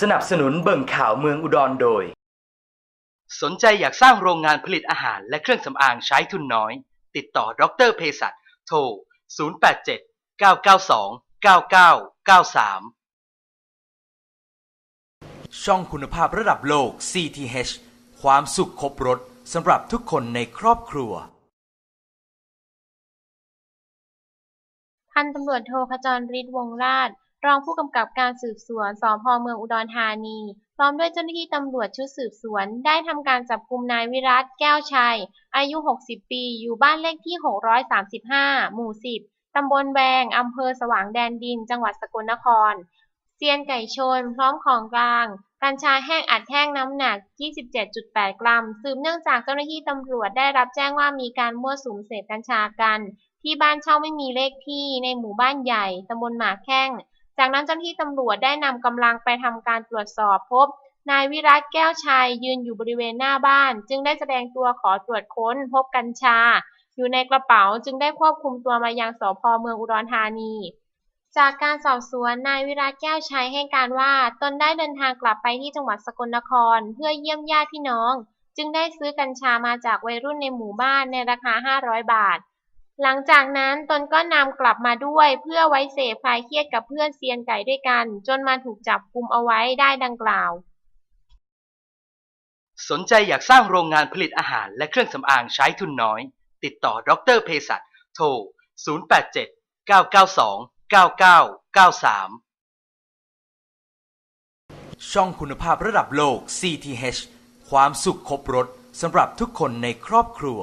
สนับสนุนเบิ่งข่าวเมืองอุดรโดย สนใจอยากสร้างโรงงานผลิตอาหารและเครื่องสำอางใช้ทุนน้อย ติดต่อดรเภสัชโทร 087 992 9993 ช่องคุณภาพระดับโลก CTH ความสุขครบรถสำหรับทุกคนในครอบครัว พันตำรวจโทขจรฤทธิ์วงศ์ราช รองผู้กำกับการสืบสวน สพ เมืองอุดรธานี พร้อมด้วยเจ้าหน้าที่ตำรวจชุดสืบสวน ได้ทำการจับกุมนายวิรัตแก้วชัย อายุ 60 ปี อยู่บ้านเลขที่ 635 หมู่ 10 ตำบลแวงอำเภอสว่างแดนดิน จังหวัดสกลนคร เซียนไก่ชน พร้อมของกลาง กัญชาแห้งอัดแท่งน้ำหนัก 27.8 กรัม สืบเนื่องจากเจ้าหน้าที่ตำรวจได้รับแจ้งว่ามีการมั่วสุมเสพกัญชากัน ที่บ้านเช่าไม่มีเลขที่ในหมู่บ้านใหญ่ตำบลหมากแข้ง จากนั้นเจ้าหน้าที่ตำรวจได้นำกำลังไปทำการตรวจสอบพบ นายวิรัตแก้วชัยยืนอยู่บริเวณหน้าบ้าน จึงได้แสดงตัวขอตรวจค้นพบกัญชา อยู่ในกระเป๋าจึงได้ควบคุมตัวมายังสพเมืองอุดรธานีจากการสอบสวนนายวิรัตแก้วชัยให้การว่า ตนได้เดินทางกลับไปที่จังหวัดสกลนคร เพื่อเยี่ยมญาติพี่น้อง จึงได้ซื้อกัญชามาจากวัยรุ่นในหมู่บ้านในราคา 500 บาท หลังจากนั้นตนก็นำกลับมาด้วยเพื่อไว้เสพคลายเครียดกับเพื่อนเซียนไก่ด้วยกัน จนมาถูกจับกุมเอาไว้ได้ดังกล่าว สนใจอยากสร้างโรงงานผลิตอาหารและเครื่องสำอางใช้ทุนน้อย ติดต่อดรเภสัชโทร 087 992 9993 ช่องคุณภาพระดับโลก CTH ความสุขครบรถสำหรับทุกคนในครอบครัว